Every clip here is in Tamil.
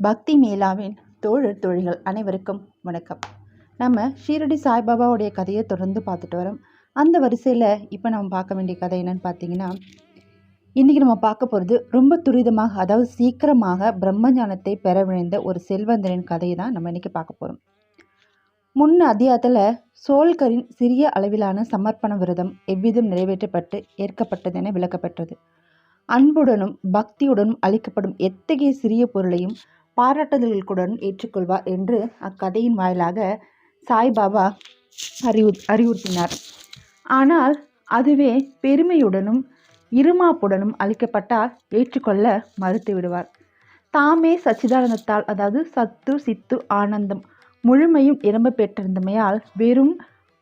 பக்தி மேலாவின் தோழர் தோழிகள் அனைவருக்கும் வணக்கம். நம்ம ஷீரடி சாய்பாபாவுடைய கதையை தொடர்ந்து பார்த்துட்டு வரோம். அந்த வரிசையில் இப்போ நம்ம பார்க்க வேண்டிய கதை என்னன்னு பார்த்தீங்கன்னா இன்றைக்கி நம்ம பார்க்க போகிறது ரொம்ப துரிதமாக அதாவது சீக்கிரமாக பிரம்மஞானத்தை பெற விழைந்த ஒரு செல்வந்தரின் கதையை தான் நம்ம இன்றைக்கி பார்க்க போகிறோம் முன் அத்தியாயத்தில் சோல்கரின் சிறிய அளவிலான சமர்ப்பண விரதம் எவ்விதம் நிறைவேற்றப்பட்டு ஏற்கப்பட்டது என விளக்கப்பட்டது அன்புடனும் பக்தியுடனும் அளிக்கப்படும் எத்தகைய சிறிய பொருளையும் பாராட்டுதல்களுடன் ஏற்றுக்கொள்வார் என்று அக்கதையின் வாயிலாக சாய்பாபா அறிவு அறிவுறுத்தினார். ஆனால் அதுவே பெருமையுடனும் இருமாப்புடனும் அளிக்கப்பட்டால் ஏற்றுக்கொள்ள மறுத்து விடுவார். தாமே சச்சிதானந்தத்தால் அதாவது சத்து சித்து ஆனந்தம் முழுமையும் இரம்ப பெற்றிருந்தமையால் வெறும்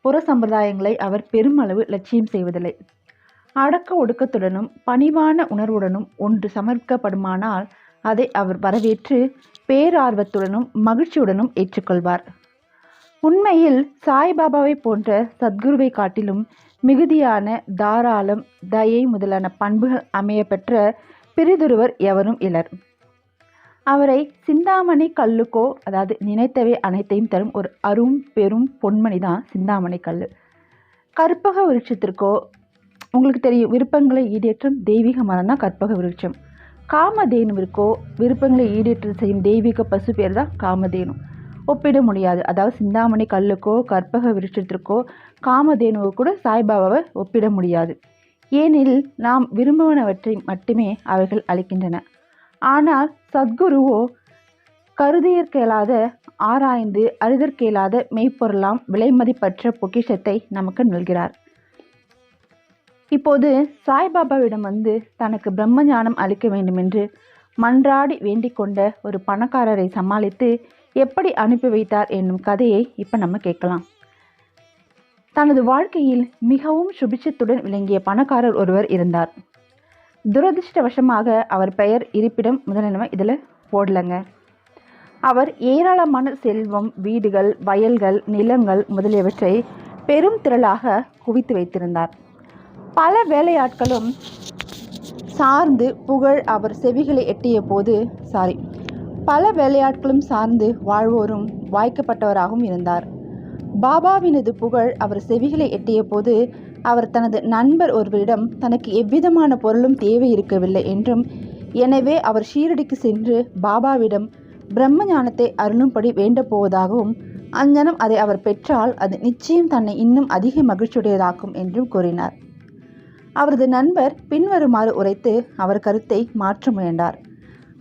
புற சம்பிரதாயங்களை அவர் பெருமளவு லட்சியம் செய்வதில்லை. அடக்க ஒடுக்கத்துடனும் பணிவான உணர்வுடனும் ஒன்று சமர்க்கப்படுமானால் அதை அவர் வரவேற்று பேரார்வத்துடனும் மகிழ்ச்சியுடனும் ஏற்றுக்கொள்வார். உண்மையில் சாய்பாபாவை போன்ற சத்குருவை காட்டிலும் மிகுதியான தாராளம் தயை முதலான பண்புகள் அமைய பெற்ற பிரிதொருவர் எவரும் இலர் அவரை சிந்தாமணி கல்லுக்கோ அதாவது நினைத்தவை அனைத்தையும் தரும் ஒரு அரும் பெரும் பொன்மணி தான் சிந்தாமணி கல் கற்பக விருட்சத்திற்கோ உங்களுக்கு தெரியும் விருப்பங்களை ஈடேற்றும் தெய்வீக மரம் தான் கற்பக விருட்சம். காமதேனுவிற்கோ விருப்பங்களை ஈடேற்று செய்யும் தெய்வீக பசு பேர் தான் காமதேனு. ஒப்பிட முடியாது. அதாவது சிந்தாமணி கல்லுக்கோ கற்பக விருட்சத்திற்கோ காமதேனுவோ கூட சாய்பாபாவை ஒப்பிட முடியாது. ஏனெனில் நாம் விரும்புவனவற்றை மட்டுமே அவைகள் அளிக்கின்றன. ஆனால் சத்குருவோ கருதியற்கேளாத ஆராய்ந்து அரிதற்கேளாத மெய்ப்பொருளாம் விலைமதிப்பற்ற பொக்கிஷத்தை நமக்கு நல்கிறார். இப்போது சாய்பாபாவிடம் வந்து தனக்கு பிரம்ம ஞானம் அளிக்க வேண்டுமென்று மன்றாடி வேண்டிக் கொண்ட ஒரு பணக்காரரை சமாளித்து எப்படி அனுப்பி வைத்தார் என்னும் கதையை இப்போ நம்ம கேட்கலாம். தனது வாழ்க்கையில் மிகவும் சுபிட்சத்துடன் விளங்கிய பணக்காரர் ஒருவர் இருந்தார். துரதிருஷ்டவசமாக அவர் பெயர் இருப்பிடம் முதலியன இதில் போடலைங்க. அவர் ஏராளமான செல்வம் வீடுகள் வயல்கள் நிலங்கள் முதலியவற்றை பெரும் திரளாக குவித்து வைத்திருந்தார். பல வேலையாட்களும் சார்ந்து புகழ் அவர் செவிகளை எட்டிய போது சாரி பல வேலையாட்களும் சார்ந்து வாழ்வோரும் வாய்க்கப்பட்டவராகவும் இருந்தார். பாபாவினது புகழ் அவர் செவிகளை எட்டிய போது அவர் தனது நண்பர் ஒருவரிடம் தனக்கு எவ்விதமான பொருளும் தேவை இருக்கவில்லை என்றும் எனவே அவர் ஷீரடிக்கு சென்று பாபாவிடம் பிரம்ம ஞானத்தை அருளும்படி வேண்டப்போவதாகவும் அஞ்சனம் அதை அவர் பெற்றால் அது நிச்சயம் தன்னை இன்னும் அதிக மகிழ்ச்சியுடையதாக்கும் என்றும் கூறினார். அவரது நண்பர் பின்வருமாறு உரைத்து அவர் கருத்தை மாற்ற முயன்றார்.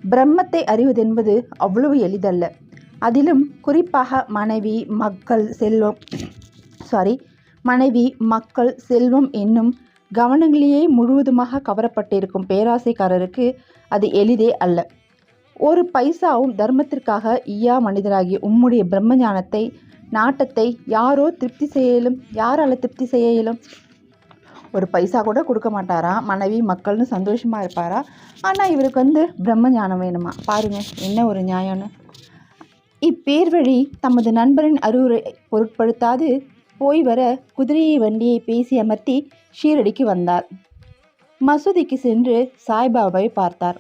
பிரம்மத்தை அறிவதென்பது அவ்வளவு எளிதல்ல. அதிலும் குறிப்பாக மனைவி மக்கள் செல்வம் சாரி மனைவி மக்கள் செல்வம் என்னும் கவனங்களையே முழுவதுமாக கவரப்பட்டிருக்கும் பேராசைக்காரருக்கு அது எளிதே அல்ல. ஒரு பைசாவும் தர்மத்திற்காக ஈயா மனிதராகிய உம்முடைய பிரம்ம ஞானத்தை நாட்டத்தை யாரோ திருப்தி செய்யலும் யாரால் திருப்தி செய்ய இயலும் ஒரு பைசா கூட கொடுக்க மாட்டாராம் மனைவி மக்கள்னு சந்தோஷமாக இருப்பாரா? ஆனால் இவருக்கு வந்து பிரம்ம ஞானம் வேணுமா? பாருங்கள் என்ன ஒரு நியாயம்னு. இப்பேர் வழி தமது நண்பரின் அறிவுரை பொருட்படுத்தாது போய் வர குதிரையை வண்டியை பேசி அமர்த்தி ஷீரடிக்கு வந்தார். மசூதிக்கு சென்று சாய்பாபாவை பார்த்தார்.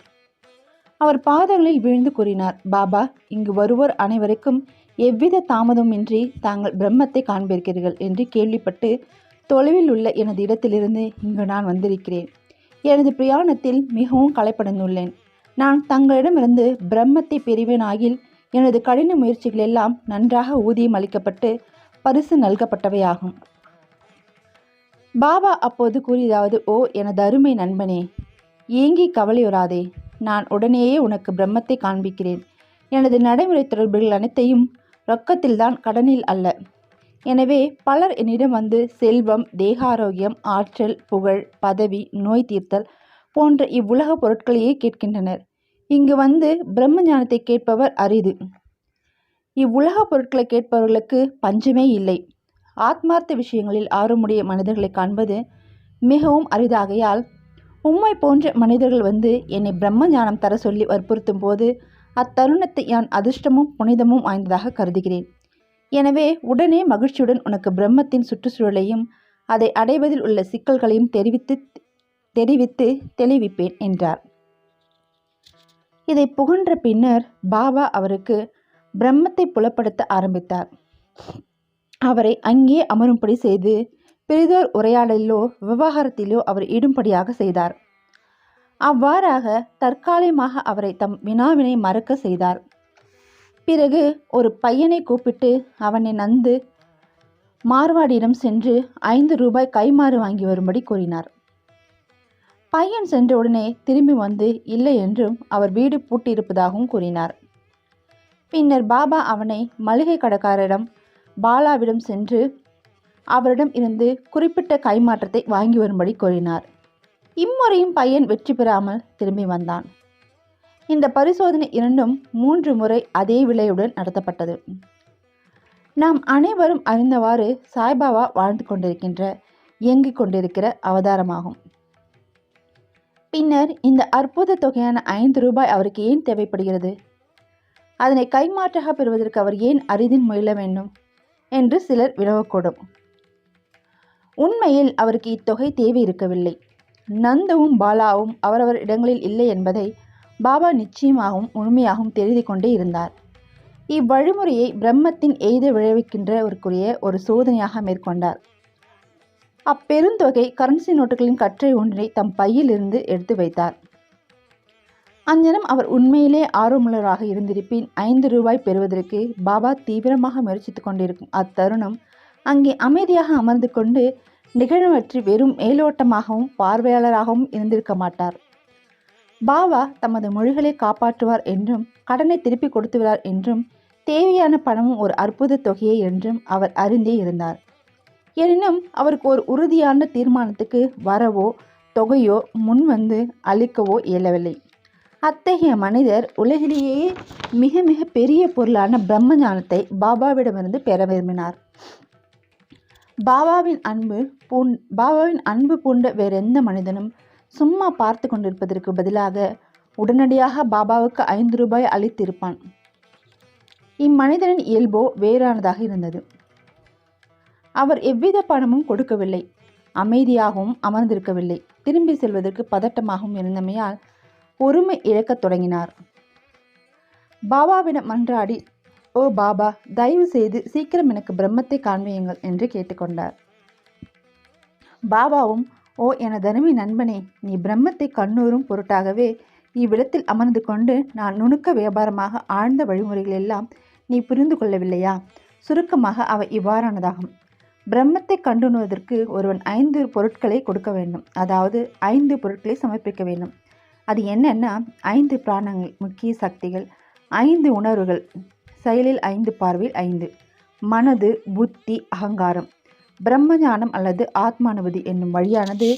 அவர் பாதங்களில் விழுந்து கூறினார் பாபா இங்கு வருவோர் அனைவருக்கும் எவ்வித தாமதமின்றி தாங்கள் பிரம்மத்தை காண்பிருக்கிறீர்கள் என்று கேள்விப்பட்டு தொலைவில் உள்ள எனது இடத்திலிருந்து இங்கு நான் வந்திருக்கிறேன். எனது பிரயாணத்தில் மிகவும் களைப்படைந்துள்ளேன். நான் தங்களிடமிருந்து பிரம்மத்தை பெறுவேனாகில் எனது கடின முயற்சிகள் எல்லாம் நன்றாக ஊதியம் அளிக்கப்பட்டு பரிசு நல்கப்பட்டவையாகும். பாபா அப்போது கூறியதாவது ஓ எனது அருமை நண்பனே ஏங்கி கவலையுறாதே. நான் உடனேயே உனக்கு பிரம்மத்தை காண்பிக்கிறேன். எனது நடைமுறை தொடர்புகள் அனைத்தையும் ரொக்கத்தில்தான் கடனில் அல்ல. எனவே பலர் என்னிடம் வந்து செல்வம் தேகாரோக்கியம் ஆற்றல் புகழ் பதவி நோய் தீர்த்தல் போன்ற இவ்வுலக பொருட்களையே கேட்கின்றனர். இங்கு வந்து பிரம்ம ஞானத்தை கேட்பவர் அரிது. இவ்வுலக பொருட்களை கேட்பவர்களுக்கு பஞ்சமே இல்லை. ஆத்மார்த்த விஷயங்களில் ஆர்வமுடைய மனிதர்களை காண்பது மிகவும் அரிதாகையால் உம்மை போன்ற மனிதர்கள் வந்து என்னை பிரம்ம ஞானம் தர சொல்லி வற்புறுத்தும் போது அத்தருணத்தை நான் அதிர்ஷ்டமும் புனிதமும் வாய்ந்ததாக கருதுகிறேன். எனவே உடனே மகிழ்ச்சியுடன் உனக்கு பிரம்மத்தின் சுற்றுச்சூழலையும் அதை அடைவதில் உள்ள சிக்கல்களையும் தெரிவித்து தெரிவித்து தெளிவிப்பேன் என்றார். இதை புகன்ற பின்னர் பாபா அவருக்கு பிரம்மத்தை புலப்படுத்த ஆரம்பித்தார். அவரை அங்கே அமரும்படி செய்து பெரிதோர் உரையாடலிலோ விவகாரத்திலோ அவர் ஈடும்படியாக செய்தார். அவ்வாறாக தற்காலிகமாக அவரை தம் வினாவினை மறக்க செய்தார். பிறகு ஒரு பையனை கூப்பிட்டு அவனை நந்து மார்வாடியிடம் சென்று ஐந்து ரூபாய் கைமாறு வாங்கி வரும்படி கூறினார். பையன் சென்றவுடனே திரும்பி வந்து இல்லை என்றும் அவர் வீடு பூட்டியிருப்பதாகவும் கூறினார். பின்னர் பாபா அவனை மளிகை கடைக்காரரிடம் பாலாவிடம் சென்று அவரிடம் இருந்து குறிப்பிட்ட கைமாற்றத்தை வாங்கி வரும்படி கூறினார். இம்முறையும் பையன் வெற்றி பெறாமல் திரும்பி வந்தான். இந்த பரிசோதனை இரண்டும் மூன்று முறை அதே விலையுடன் நடத்தப்பட்டது. நாம் அனைவரும் அறிந்தவாறு சாய்பாபா வாழ்ந்து கொண்டிருக்கின்ற இயங்கிக் கொண்டிருக்கிற அவதாரமாகும். பின்னர் இந்த அற்புத தொகையான ஐந்து ரூபாய் அவருக்கு ஏன் தேவைப்படுகிறது? அதனை கைமாற்றாக பெறுவதற்கு அவர் ஏன் அரிதின் முயல வேண்டும் என்று சிலர் வினவக்கூடும். உண்மையில் அவருக்கு இத்தொகை தேவை இருக்கவில்லை. நந்துவும் பாலாவும் அவரவர் இடங்களில் இல்லை என்பதை பாபா நிச்சயமாகவும் முழுமையாகவும் தெரிந்து கொண்டே இருந்தார். இவ்வழிமுறையை பிரம்மத்தின் எய்த விளைவிக்கின்றவருக்குரிய ஒரு சோதனையாக மேற்கொண்டார். அப்பெருந்தொகை கரன்சி நோட்டுகளின் கற்றை ஒன்றினை தம் பையிலிருந்து எடுத்து வைத்தார். அந்நேரம் அவர் உண்மையிலே ஆர்வமுள்ளவராக இருந்திருப்பின் ஐந்து ரூபாய் பெறுவதற்கு பாபா தீவிரமாக முயற்சித்துக் கொண்டிருக்கும் அத்தருணம் அங்கே அமைதியாக அமர்ந்து கொண்டு நிகழ்வற்றி வெறும் மேலோட்டமாகவும் பார்வையாளராகவும் இருந்திருக்க மாட்டார். பாபா தமது மொழிகளை காப்பாற்றுவார் என்றும் கடனை திருப்பி கொடுத்துவிடார் என்றும் தேவையான பணமும் ஒரு அற்புத தொகையே என்றும் அவர் அறிந்தே இருந்தார். எனினும் அவருக்கு ஒரு உறுதியான தீர்மானத்துக்கு வரவோ தொகையோ முன்வந்து அளிக்கவோ இயலவில்லை. அத்தகைய மனிதர் உலகிலேயே மிக மிக பெரிய பொருளான பிரம்ம ஞானத்தை பாபாவிடமிருந்து பெற விரும்பினார். பாபாவின் அன்பு பூண் பாபாவின் அன்பு பூண்ட வேறெந்த மனிதனும் சும்மா பார்த்து கொண்டிருப்பதற்கு பதிலாக உடனடியாக பாபாவுக்கு ஐந்து ரூபாய் அளித்திருப்பான். இம்மனிதனின் இயல்போ வேறானதாக இருந்தது. அவர் எவ்வித பணமும் கொடுக்கவில்லை. அமைதியாகவும் அமர்ந்திருக்கவில்லை. திரும்பி செல்வதற்கு பதட்டமாகவும் இருந்தமையால் பொறுமை இழக்கத் தொடங்கினார். பாபாவிடம் மன்றாடி ஓ பாபா தயவு செய்து சீக்கிரம் எனக்கு பிரம்மத்தை காண்பியுங்கள் என்று கேட்டுக்கொண்டார். பாபாவும் ஓ எனதருமை நண்பனே நீ பிரம்மத்தை கண்ணூரும் பொருட்டாகவே இவ்விடத்தில் அமர்ந்து கொண்டு நான் நுணுக்க வியாபாரமாக ஆழ்ந்த வழிமுறைகள் எல்லாம் நீ புரிந்து கொள்ளவில்லையா? சுருக்கமாக அவை இவ்வாறானதாகும். பிரம்மத்தை கண்டுணுவதற்கு ஒருவன் ஐந்து பொருட்களை கொடுக்க வேண்டும். அதாவது ஐந்து பொருட்களை சமர்ப்பிக்க வேண்டும். அது என்னென்னா ஐந்து பிராணங்கள் முக்கிய சக்திகள் ஐந்து உணர்வுகள் செயலில் ஐந்து பார்வையில் ஐந்து மனது புத்தி அகங்காரம். பிரம்மஞானம் அல்லது ஆத்மானுபதி என்னும் வழியானது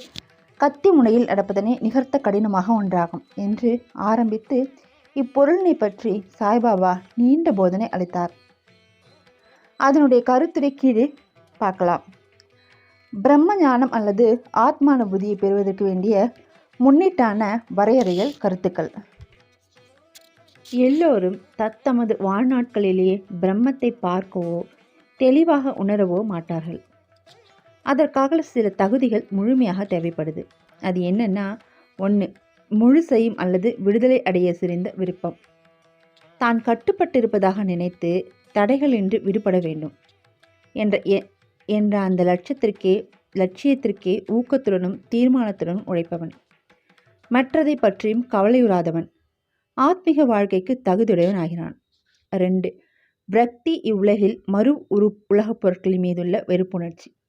கத்தி முனையில் நடப்பதனை நிகர்த்த கடினமாக ஒன்றாகும் என்று ஆரம்பித்து இப்பொருளினை பற்றி சாய்பாபா நீண்ட போதனை அளித்தார். அதனுடைய கருத்துரை கீழே பார்க்கலாம். பிரம்ம ஞானம் அல்லது ஆத்மானுபூதியை பெறுவதற்கு வேண்டிய முன்னிட்டான வரையறைகள் கருத்துக்கள். எல்லோரும் தத்தமது வாழ்நாட்களிலேயே பிரம்மத்தை பார்க்கவோ தெளிவாக உணரவோ மாட்டார்கள். அதற்காக சில தகுதிகள் முழுமையாக தேவைப்படுது. அது என்னென்னா ஒன்று முழுசையும் அல்லது விடுதலை அடைய சிறந்த விருப்பம். தான் கட்டுப்பட்டிருப்பதாக நினைத்து தடைகளின்றி விடுபட வேண்டும். என்ற எ- என்ற அந்த லட்சத்திற்கே லட்சியத்திற்கே ஊக்கத்துடனும் தீர்மானத்துடனும் உழைப்பவன். மற்றதை பற்றியும் கவலையுறாதவன். ஆத்மீக வாழ்க்கைக்கு தகுதியுடையவன் ஆகிறான். ரெண்டு பிரக்தி இவ்வுலகில் மறு உரு உலகப் பொருட்களின் மீதுள்ள வெறுப்புணர்ச்சி.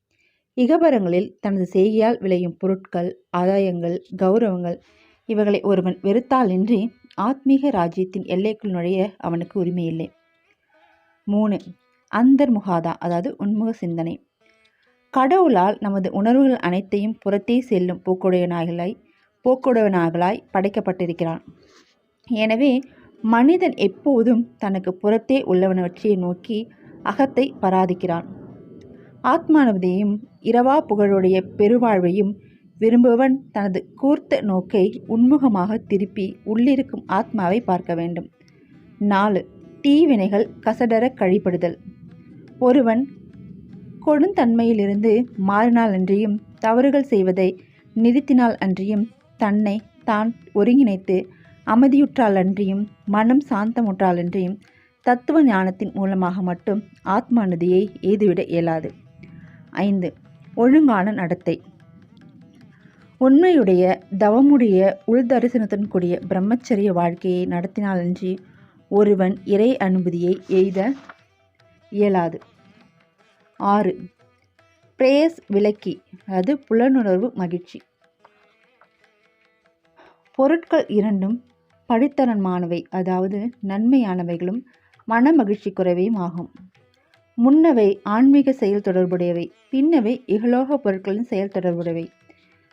இகபரங்களில் தனது செய்கையால் விளையும் பொருட்கள் ஆதாயங்கள் கௌரவங்கள் இவைகளை ஒருவன் வெறுத்தாலின்றி ஆத்மீக ராஜ்யத்தின் எல்லைக்குள் நுழைய அவனுக்கு உரிமை இல்லை மூணு அந்தர்முகாதா அதாவது உன்முக சிந்தனை. கடவுளால் நமது உணர்வுகள் அனைத்தையும் புறத்தே செல்லும் போக்குடையவனாகலாய் போக்குடையவனாகலாய் படைக்கப்பட்டிருக்கிறான். எனவே மனிதன் எப்போதும் தனக்கு புறத்தே உள்ளவனவற்றை நோக்கி அகத்தை பராதிக்கிறான். ஆத்மானவதையும் இரவா புகழுடைய பெருவாழ்வையும் விரும்புவன் தனது கூர்த்த நோக்கை உன்முகமாக திருப்பி உள்ளிருக்கும் ஆத்மாவை பார்க்க வேண்டும். நாலு தீவினைகள் கசடர கழிப்படுதல். ஒருவன் கொடுந்தன்மையிலிருந்து மாறினால் அன்றியும் தவறுகள் செய்வதை நிறுத்தினால் அன்றியும் தன்னை தான் ஒருங்கிணைத்து அமைதியுற்றாலன்றியும் மனம் சாந்தமுற்றாலன்றியும் தத்துவ ஞானத்தின் மூலமாக மட்டும் ஆத்மானுதியை எய்துவிட இயலாது. ஐந்து. ஒழுங்கான நடத்தை. உண்மையுடைய தவமுடைய உள்தரிசனத்துடன் கூடிய பிரம்மச்சரிய வாழ்க்கையை நடத்தினாலன்றி ஒருவன் இறை அனுமதியை எய்த இயலாது. ஆறு. பிரேயஸ் விளக்கி அது புலனுணர்வு மகிழ்ச்சி. பொருட்கள் இரண்டும் படித்தனமானவை அதாவது நன்மையானவைகளும் மன மகிழ்ச்சி குறைவையும் ஆகும். முன்னவை ஆன்மீக செயல் தொடர்புடையவை பின்னவை இகலோக பொருட்களின் செயல் தொடர்புடையவை.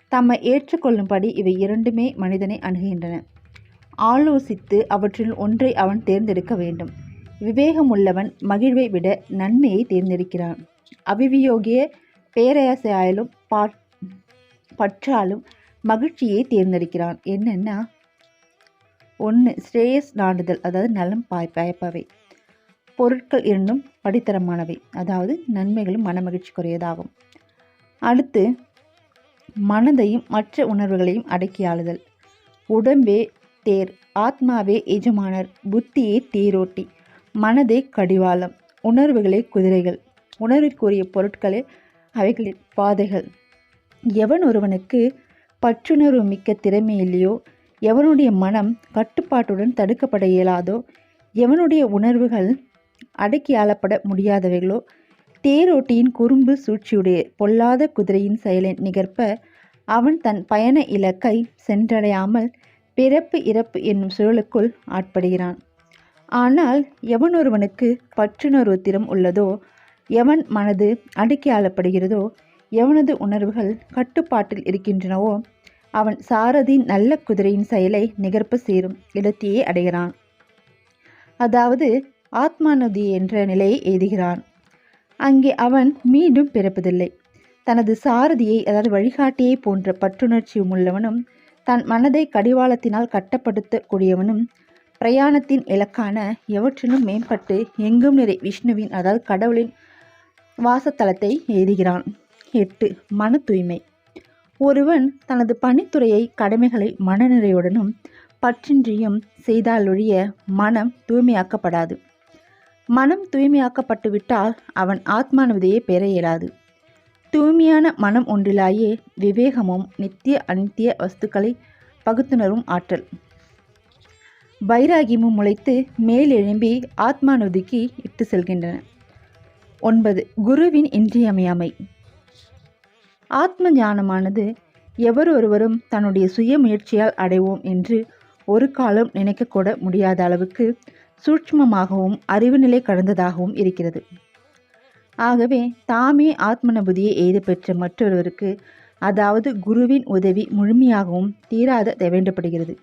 தம்மை ஏற்றுக்கொள்ளும்படி இவை இரண்டுமே மனிதனை அணுகுகின்றன. ஆலோசித்து அவற்றில் ஒன்றை அவன் தேர்ந்தெடுக்க வேண்டும். விவேகமுள்ளவன் மகிழ்வை விட நன்மையை தேர்ந்தெடுக்கிறான். அவிவியோகிய பேரரசாயாலும் பா பற்றாலும் மகிழ்ச்சியை தேர்ந்தெடுக்கிறான். என்னென்னா? ஒன்று ஸ்ரேயஸ் நாடுதல் அதாவது நலம் பாய் பயப்பவை. பொருட்கள் இரண்டும் படித்தரமானவை அதாவது நன்மைகளும் மனமகிழ்ச்சி குறையதாகும் அடுத்து மனதையும் மற்ற உணர்வுகளையும் அடக்கி ஆளுதல். உடம்பே தேர் ஆத்மாவே எஜமானர் புத்தியே தேரோட்டி மனதே கடிவாளம் உணர்வுகளே குதிரைகள். உணர்விற்குரிய பொருட்களே அவைகளின் பாதைகள். எவன் ஒருவனுக்கு பற்றுணர்வு மிக்க திறமை இல்லையோ எவனுடைய மனம் கட்டுப்பாட்டுடன் தடுக்கப்பட இயலாதோ எவனுடைய உணர்வுகள் அடக்கி ஆளப்பட முடியாதவைகளோ? தேரோட்டியின் குறும்பு சூழ்ச்சியுடைய பொல்லாத குதிரையின் செயலை நிகர்ப்ப அவன் தன் பயண இலக்கை சென்றடையாமல் பிறப்பு இறப்பு என்னும் சுழலுக்குள் ஆட்படுகிறான். ஆனால் எவனொருவனுக்கு பற்றுணர்வு திறம் உள்ளதோ எவன் மனது அடக்கி ஆளப்படுகிறதோ எவனது உணர்வுகள் கட்டுப்பாட்டில் இருக்கின்றனவோ அவன் சாரதி நல்ல குதிரையின் செயலை நிகர்ப்ப சேரும் இடத்தையே அடைகிறான். அதாவது ஆத்மாநதி என்ற நிலையை எய்துகிறான். அங்கே அவன் மீண்டும் பிறப்பதில்லை. தனது சாரதியை அதாவது வழிகாட்டியை போன்ற பற்றுணர்ச்சி உள்ளவனும் தன் மனதை கடிவாளத்தினால் கட்டப்படுத்தக்கூடியவனும் பிரயாணத்தின் இலக்கான எவற்றிலும் மேம்பட்டு எங்கும் நிறை விஷ்ணுவின் அதாவது கடவுளின் வாசத்தலத்தை எய்துகிறான். எட்டு மன தூய்மை. ஒருவன் தனது பணித்துறையை கடமைகளை மனநிறையுடனும் பற்றின்றியும் செய்தாலொழிய மனம் தூய்மையாக்கப்படாது. மனம் தூய்மையாக்கப்பட்டுவிட்டால் அவன் ஆத்மானுவதையே பெற இயலாது. தூய்மையான மனம் ஒன்றிலாயே விவேகமும் நித்திய அனித்திய வஸ்துக்களை பகுத்துணரும் ஆற்றல். வைராகியமும் முளைத்து மேலெழும்பி ஆத்மானுதிக்கு இட்டு செல்கின்றன. ஒன்பது. குருவின் இன்றியமையாமை. ஆத்ம ஞானமானது எவரொருவரும் தன்னுடைய சுய முயற்சியால் அடைவோம் என்று ஒரு காலம் நினைக்கக்கூட முடியாத அளவுக்கு சூட்சமமாகவும் அறிவு நிலை கடந்ததாகவும் இருக்கிறது. ஆகவே தாமே ஆத்மநபுதியை எய்த பெற்ற மற்றொருவருக்கு அதாவது குருவின் உதவி முழுமையாகவும் தீராத வேண்டப்படுகிறது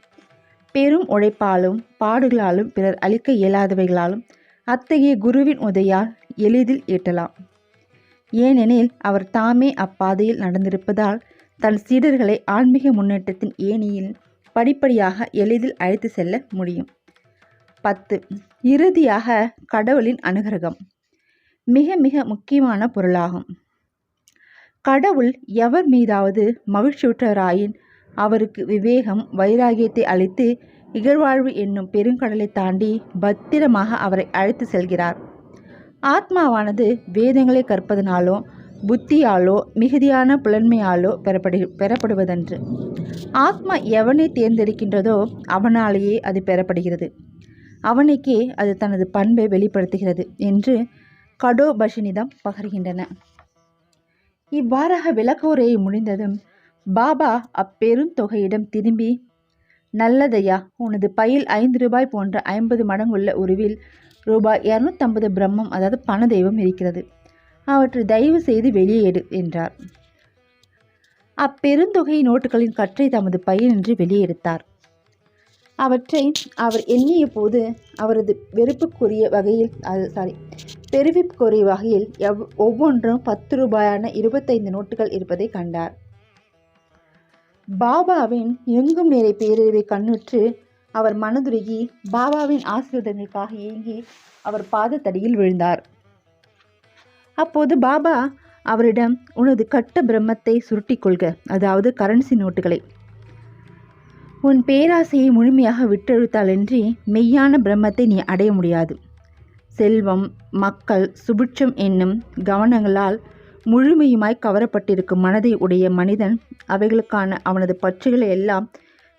பெரும் உழைப்பாலும் பாடுகளாலும் பிறர் அளிக்க இயலாதவைகளாலும் அத்தகைய குருவின் உதவியால் எளிதில் ஈட்டலாம். ஏனெனில் அவர் தாமே அப்பாதையில் நடந்திருப்பதால் தன் சீடர்களை ஆன்மீக முன்னேற்றத்தின் ஏணியில் படிப்படியாக எளிதில் அழைத்து செல்ல முடியும். பத்து. இறுதியாக கடவுளின் அனுகிரகம். மிக மிக முக்கியமான பொருளாகும். கடவுள் எவர் மீதாவது மகிழ்ச்சியுற்றவராயின் அவருக்கு விவேகம் வைராகியத்தை அளித்து இகழ்வாழ்வு என்னும் பெருங்கடலை தாண்டி பத்திரமாக அவரை அழைத்து செல்கிறார். ஆத்மாவானது வேதங்களை கற்பதனாலோ புத்தியாலோ மிகுதியான புலன்மையாலோ பெறப்படு பெறப்படுவதன்று. ஆத்மா எவனை தேர்ந்தெடுக்கின்றதோ அவனாலேயே அது பெறப்படுகிறது. அவனுக்கே அது தனது பண்பை வெளிப்படுத்துகிறது என்று கடோபஷினிதம் பகர்கின்றன. இவ்வாறாக விளக்கோரையை முடிந்ததும் பாபா அப்பெருந்தொகையிடம் திரும்பி நல்லதையா உனது பையில் ஐந்து ரூபாய் போன்ற ஐம்பது மடங்குள்ள உருவில் ரூபாய் இரநூத்தம்பது பிரம்மம் அதாவது பண தெய்வம் இருக்கிறது. அவற்றை தயவு செய்து வெளியே எடு என்றார். அப்பெருந்தொகை நோட்டுகளின் கற்றை தமது பையினின்று வெளியே எடுத்தார். அவற்றை அவர் எண்ணிய போது அவரது வெறுப்புக்குரிய வகையில் அது சாரி பெருவிப்புக்குரிய வகையில் எவ் ஒவ்வொன்றும் பத்து ரூபாயான இருபத்தைந்து நோட்டுகள் இருப்பதை கண்டார். பாபாவின் எங்கும் நிறை பேரறிவை கண்ணுற்று அவர் மனதுருகி பாபாவின் ஆசீர்வாதங்களுக்காக ஏங்கி அவர் பாதத்தடியில் விழுந்தார். அப்போது பாபா அவரிடம் உனது கட்ட பிரம்மத்தை சுருட்டிக்கொள்க அதாவது கரன்சி நோட்டுகளை. உன் பேராசையை முழுமையாக விட்டெழுத்தாலன்றி மெய்யான பிரம்மத்தை நீ அடைய முடியாது. செல்வம் மக்கள் சுபிட்சம் என்னும் கவனங்களால் முழுமையுமாய் கவரப்பட்டிருக்கும் மனதை உடைய மனிதன் அவைகளுக்கான அவனது பற்றுகளை எல்லாம்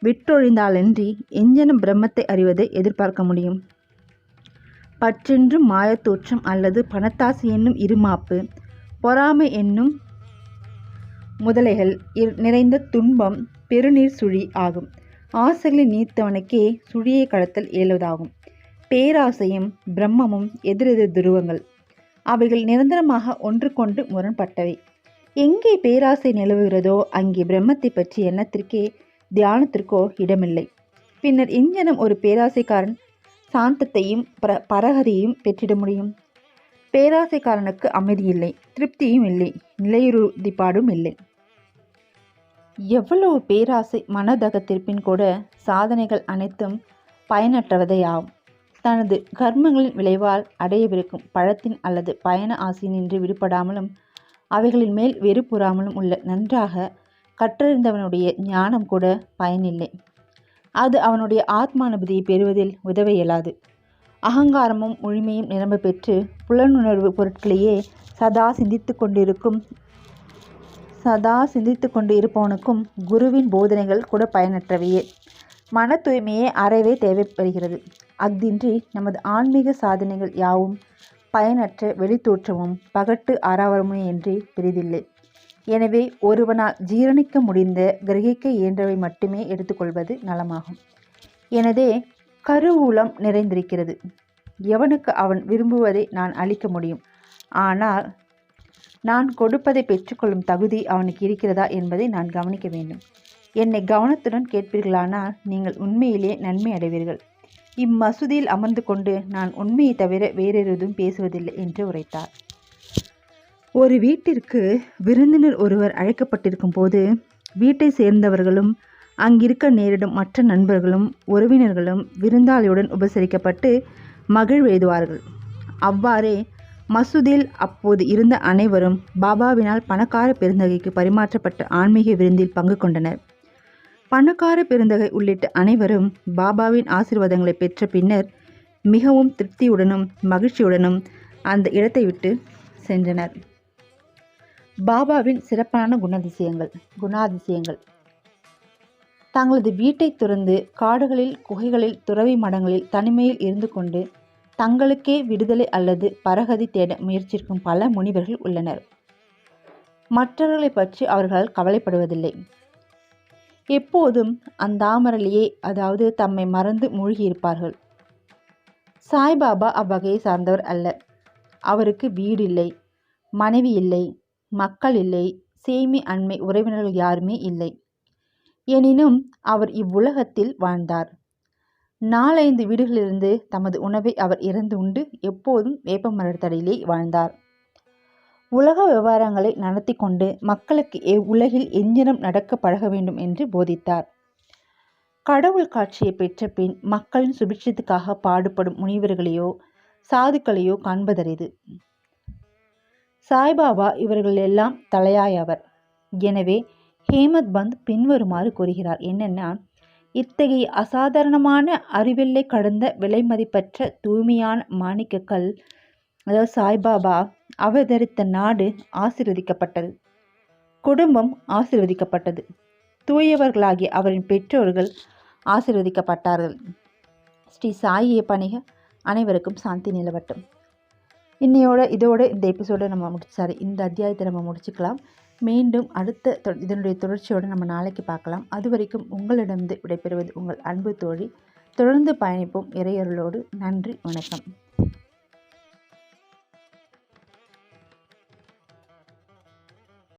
விட்டொழிந்தாலன்றி எஞ்சனும் பிரம்மத்தை அறிவதை எதிர்பார்க்க முடியும். பற்றென்றும் மாயத்தோற்றம் அல்லது பணத்தாசு என்னும் இருமாப்பு பொறாமை என்னும் முதலைகள் நிறைந்த துன்பம் பெருநீர் சுழி ஆகும். ஆசைகளை நீத்தவனுக்கே சுழியை கடத்தல் இயலுவதாகும். பேராசையும் பிரம்மமும் எதிரெதிர் துருவங்கள். அவைகள் நிரந்தரமாக ஒன்றுக்கொண்டு முரண்பட்டவை. எங்கே பேராசை நிலவுகிறதோ அங்கே பிரம்மத்தை பற்றி எண்ணத்திற்கே தியானத்திற்கோ இடமில்லை. பின்னர் எஞ்சனம் ஒரு பேராசைக்காரன் சாந்தத்தையும் பர பரகதியையும் பெற்றிட முடியும். பேராசைக்காரனுக்கு அமைதி இல்லை திருப்தியும் இல்லை நிலையுறுதிப்பாடும் இல்லை. எவ்வளவு பேராசை மனதகத்திற்பின் கூட சாதனைகள் அனைத்தும் பயனற்றவதையாகும் தனது கர்மங்களின் விளைவால் அடையவிருக்கும் பழத்தின் அல்லது பயண ஆசையினின்று விடுபடாமலும் அவைகளின் மேல் வெறுப்புறாமலும் உள்ள நன்றாக கற்றறிந்தவனுடைய ஞானம் கூட பயனில்லை. அது அவனுடைய ஆத்மானுபதியை பெறுவதில் உதவ இயலாது. அகங்காரமும் முழுமையும் நிரம்ப பெற்று புலனுணர்வு பொருட்களையே சதா சிந்தித்து கொண்டிருக்கும் சதா சிந்தித்து கொண்டு இருப்பவனுக்கும் குருவின் போதனைகள் கூட பயனற்றவையே. மன தூய்மையே அறவே தேவைப்படுகிறது. அஃதின்றி நமது ஆன்மீக சாதனைகள் யாவும் பயனற்ற வெளித்தோற்றமும் பகட்டு ஆறாவரமும் என்று பெரிதில்லை. எனவே ஒருவனால் ஜீரணிக்க முடிந்த கிரகிக்க இயன்றவை மட்டுமே எடுத்துக்கொள்வது நலமாகும். எனதே கருவூலம் நிறைந்திருக்கிறது. எவனுக்கு அவன் விரும்புவதை நான் அளிக்க முடியும். ஆனால் நான் கொடுப்பதை பெற்றுக்கொள்ளும் தகுதி அவனுக்கு இருக்கிறதா என்பதை நான் கவனிக்க வேண்டும். என்னை கவனத்துடன் கேட்பீர்களானால் நீங்கள் உண்மையிலே நன்மை அடைவீர்கள். இம்மசூதியில் அமர்ந்து கொண்டு நான் உண்மையை தவிர வேறெதுவும் பேசுவதில்லை என்று உரைத்தார். ஒரு வீட்டிற்கு விருந்தினர் ஒருவர் அழைக்கப்பட்டிருக்கும் போது வீட்டை சேர்ந்தவர்களும் அங்கிருக்க நேரிடும் மற்ற நண்பர்களும் உறவினர்களும் விருந்தாளியுடன் உபசரிக்கப்பட்டு மகிழ்வெய்துவார்கள் அவ்வாறே மசூதியில் அப்போது இருந்த அனைவரும் பாபாவினால் பணக்கார பெருந்தகைக்கு பரிமாற்றப்பட்ட ஆன்மீக விருந்தில் பங்கு கொண்டனர். பணக்கார பெருந்தகை உள்ளிட்ட அனைவரும் பாபாவின் ஆசீர்வாதங்களை பெற்ற பின்னர் மிகவும் திருப்தியுடனும் மகிழ்ச்சியுடனும் அந்த இடத்தை விட்டு சென்றனர். பாபாவின் சிறப்பான குணாதிசயங்கள் குணாதிசயங்கள். தங்களது வீட்டை துறந்து காடுகளில் குகைகளில் துறவி மடங்களில் தனிமையில் இருந்து கொண்டு தங்களுக்கே விடுதலை அல்லது பரகதி தேட முயற்சிக்கும் பல முனிவர்கள் உள்ளனர். மற்றவர்களை பற்றி அவர்களால் கவலைப்படுவதில்லை. எப்போதும் அந்தாமரலியே அதாவது தம்மை மறந்து மூழ்கியிருப்பார்கள். சாய்பாபா அவ்வகையை சார்ந்தவர் அல்ல. அவருக்கு வீடு இல்லை மனைவி இல்லை மக்கள் இல்லை சேமி அண்மை உறவினர்கள் யாருமே இல்லை. எனினும் அவர் இவ்வுலகத்தில் வாழ்ந்தார். நாலைந்து வீடுகளிலிருந்து தமது உணவை அவர் இறந்து உண்டு எப்போதும் வேப்பமரத்தடியிலே வாழ்ந்தார். உலக விவகாரங்களை நடத்தி கொண்டு மக்களுக்கு உலகில் எஞ்சினம் நடக்க பழக வேண்டும் என்று போதித்தார். கடவுள் காட்சியை பெற்ற பின் மக்களின் சுபிட்சத்துக்காக பாடுபடும் முனிவர்களையோ சாதுக்களையோ காண்பதறிது. சாய்பாபா இவர்கள் எல்லாம் தலையாயவர். எனவே ஹேமத் பந்த் பின்வருமாறு கூறுகிறார். என்னென்னா இத்தகைய அசாதாரணமான அறிவெல்லை கடந்த விலை மதிப்பற்ற தூய்மையான மாணிக்கக்கல் அதாவது சாய்பாபா அவதரித்த நாடு ஆசிர்வதிக்கப்பட்டது. குடும்பம் ஆசிர்வதிக்கப்பட்டது. தூயவர்களாகிய அவரின் பெற்றோர்கள் ஆசிர்வதிக்கப்பட்டார்கள். ஸ்ரீ சாயியை பணிக. அனைவருக்கும் சாந்தி நிலவட்டும். இன்னையோட இதோட இந்த எபிசோடை நம்ம முடிச்சாரு. இந்த அத்தியாயத்தை நம்ம முடிச்சுக்கலாம். மீண்டும் அடுத்த இதனுடைய தொடர்ச்சியோடு நம்ம நாளைக்கு பார்க்கலாம். அது வரைக்கும் உங்களிடமிருந்து விடைபெறுவது உங்கள் அன்பு தோழி. தொடர்ந்து பயணிப்போம் இறையருளோடு. நன்றி வணக்கம்.